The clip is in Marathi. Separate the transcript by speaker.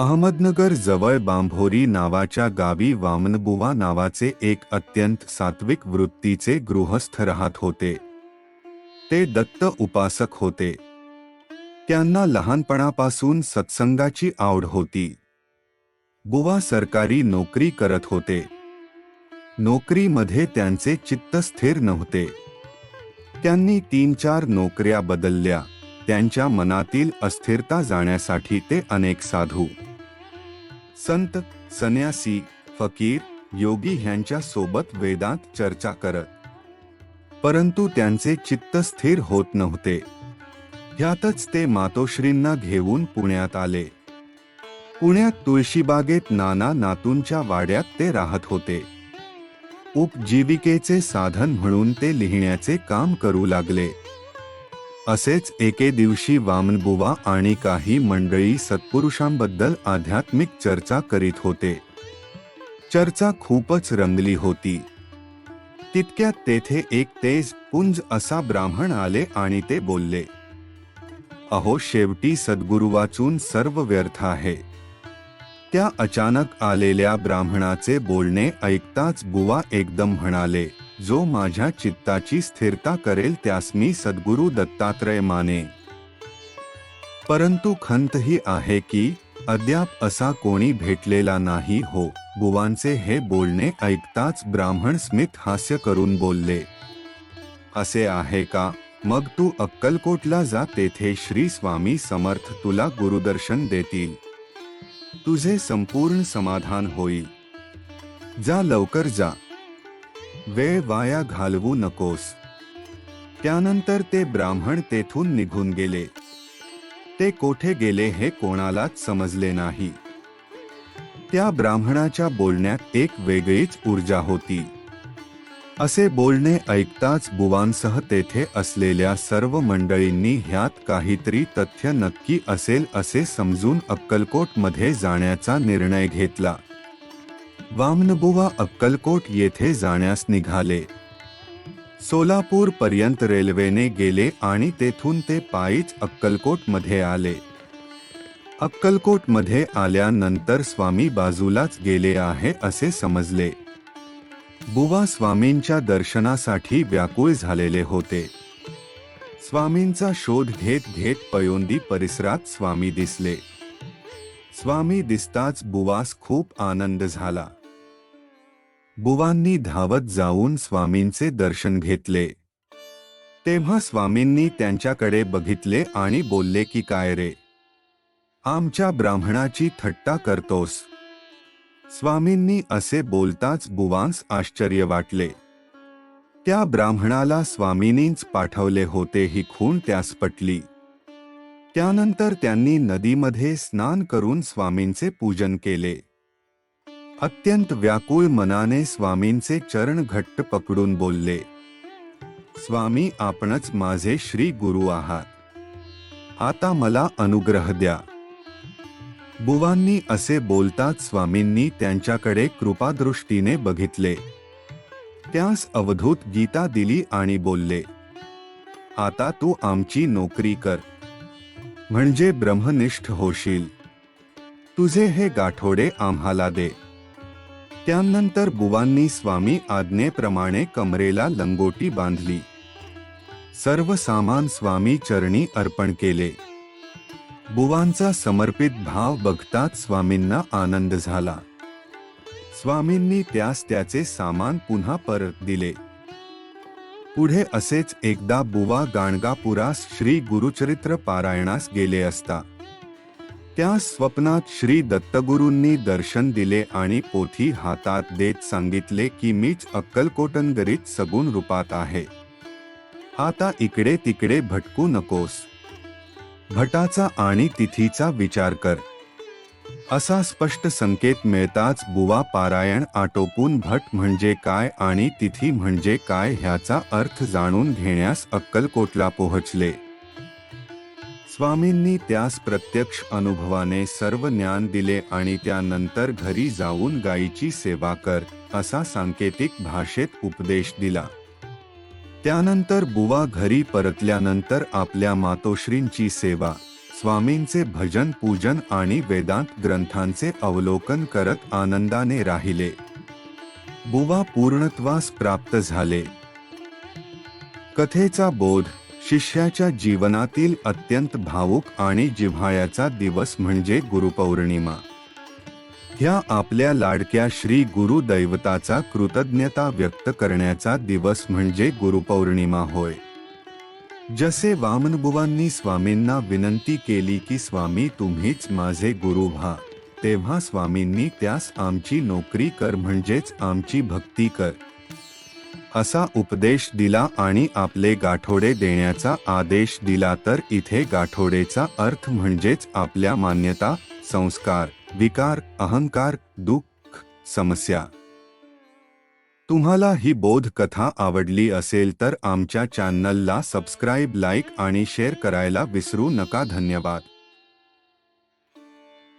Speaker 1: अहमदनगर जवळ बांभोरी नावाच्या गावी वामनबुवा नावाचे एक अत्यंत सात्विक वृत्तीचे गृहस्थ राहत होते. ते दत्त उपासक होते. त्यांना लहानपणापासून सत्संगाची आवड होती. बुवा सरकारी नोकरी करत होते. नोकरीमध्ये त्यांचे चित्त स्थिर नव्हते. त्यांनी तीन चार नोकऱ्या बदलल्या. त्यांच्या मनातील अस्थिरता जाण्यासाठी ते अनेक साधू संत संन्यासी फकीर योगी ह्यांच्या सोबत वेदांत चर्चा करत. परंतु त्यांचे चित्त स्थिर होत नव्हते. ह्यातच ते मातोश्रींना घेऊन पुण्यात आले. पुण्यात तुळशीबागेत नाना नातूंच्या वाड्यात ते राहत होते. उपजीविकेचे साधन म्हणून ते लिहिण्याचे काम करू लागले. असेच एके दिवशी वामनबुवा आणि काही मंडळी सत्पुरुषांबद्दल आध्यात्मिक चर्चा करीत होते. चर्चा खूपच रंगली होती. तितक्यात तेथे एक तेज पुंज असा ब्राह्मण आले आणि ते बोलले अहो शेवटी सद्गुरु वाचून सर्व व्यर्थ आहे. त्या अचानक आलेल्या ब्राह्मणाचे बोलणे ऐकताच बुवा एकदम म्हणाले जो माझ्या चित्ताची स्थिरता करेल त्यास मी सद्गुरु दत्तात्रय माने. परंतु खंत ही आहे की अद्याप असा कोणी भेटलेला नाही हो बुवांचे हे बोलणे ऐकताच ब्राह्मण स्मित हास्य करून बोलले. असे आहे का मग तू अक्कलकोटला जा तेथे श्री स्वामी समर्थ तुला गुरुदर्शन देतील. तुझे संपूर्ण समाधान होईल. जा लवकर जा. वेळ वाया घालवू नकोस. त्यानंतर ते ब्राह्मण तेथून निघून गेले. ते कोठे गेले हे कोणालाच समजले नाही. त्या ब्राह्मणाच्या बोलण्यात एक वेगळीच ऊर्जा होती. असे बोलणे ऐकताच बुवांसह तेथे असलेल्या सर्व मंडळींनी ह्यात काहीतरी तथ्य नक्की असेल असे समजून अक्कलकोटमध्ये जाण्याचा निर्णय घेतला. वामनबुवा अक्कलकोट येथे जाण्यास निघाले. सोलापूर पर्यंत रेल्वेने गेले आणि तेथून ते पायीच अक्कलकोटमध्ये आले. अक्कलकोटमध्ये आल्यानंतर स्वामी बाजूलाच गेले आहे असे समजले. बुवा स्वामींच्या दर्शनासाठी व्याकुळ झालेले होते. स्वामींचा शोध घेत घेत पयोंदी परिसरात स्वामी दिसले. स्वामी दिसताच बुवास खूप आनंद झाला. बुवांनी धावत जाऊन स्वामींचे दर्शन घेतले. तेव्हा स्वामींनी त्यांच्याकडे बघितले आणि बोलले की काय रे? आमच्या ब्राह्मणाची थट्टा करतोस. स्वामींनी असे बोलताच बुवांस आश्चर्य वाटले. त्या ब्राह्मणाला स्वामींनीच पाठवले होते ही खूण त्यास पटली. त्यानंतर त्यांनी नदीमध्ये स्नान करून स्वामींचे पूजन केले. अत्यंत व्याकुळ मनाने स्वामींचे चरण घट्ट पकडून बोलले स्वामी आपणच माझे श्री गुरु आहात. आता मला अनुग्रह द्या. बुवांनी असे बोलताच स्वामींनी त्यांच्याकडे कृपादृष्टीने बघितले. त्यास अवधूत गीता दिली आणि बोलले आता तू आमची नोकरी कर. म्हणजे ब्रह्मनिष्ठ होशील. तुझे हे गाठोडे आम्हाला दे. त्यानंतर बुवांनी स्वामी आज्ञेप्रमाणे कमरेला लंगोटी बांधली. सर्व सामान स्वामी चरणी अर्पण केले. बुवांचा समर्पित भाव बघताच स्वामींना आनंद झाला. स्वामींनी त्यास त्याचे सामान पुन्हा परत दिले. पुढे असेच एकदा बुवा गाणगापुरास श्री गुरुचरित्र पारायणास गेले असता. त्या स्वप्नात श्री दत्तगुरूंनी दर्शन दिले आणि पोथी हातात देत सांगितले की मीच अक्कलकोटनगरीत सगुण रूपात आहे. आता इकडे तिकडे भटकू नकोस. भटाचा आणि तिथीचा विचार कर. असा स्पष्ट संकेत मिळताच बुवा पारायण आटोपून भट म्हणजे काय आणि तिथी म्हणजे काय ह्याचा अर्थ जाणून घेण्यास अक्कलकोटला पोहोचले. स्वामींनी त्यास प्रत्यक्ष अनुभवाने सर्व ज्ञान दिले आणि त्यानंतर घरी जाऊन गायीची सेवा कर असा सांकेतिक भाषेत उपदेश दिला. त्यानंतर बुवा घरी परतल्यानंतर आपल्या मातोश्रींची सेवा स्वामींचे भजन पूजन आणि वेदांत ग्रंथांचे अवलोकन करत आनंदाने राहिले. बुवा पूर्णत्वास प्राप्त झाले. कथेचा बोध शिष्याच्या जीवनातील अत्यंत भावुक आणि जिव्हाळ्याचा दिवस म्हणजे गुरुपौर्णिमा. ह्या आपल्या लाडक्या श्री गुरु दैवताचा कृतज्ञता व्यक्त करण्याचा दिवस म्हणजे गुरुपौर्णिमा होय. जसे वामनबुवांनी स्वामींना विनंती केली की स्वामी तुम्हीच माझे गुरु व्हा. तेव्हा स्वामींनी त्यास आमची नोकरी कर म्हणजेच आमची भक्ती कर. असा उपदेश दिला आणि आपले गाठोडे देण्याचा आदेश दिला तर इथे गाठोडेचा अर्थ म्हणजेच आपल्या मान्यता संस्कार विकार अहंकार दुःख समस्या. तुम्हाला ही बोध कथा आवडली असेल तर आमच्या चॅनलला सबस्क्राईब लाईक आणि शेअर करायला विसरू नका. धन्यवाद.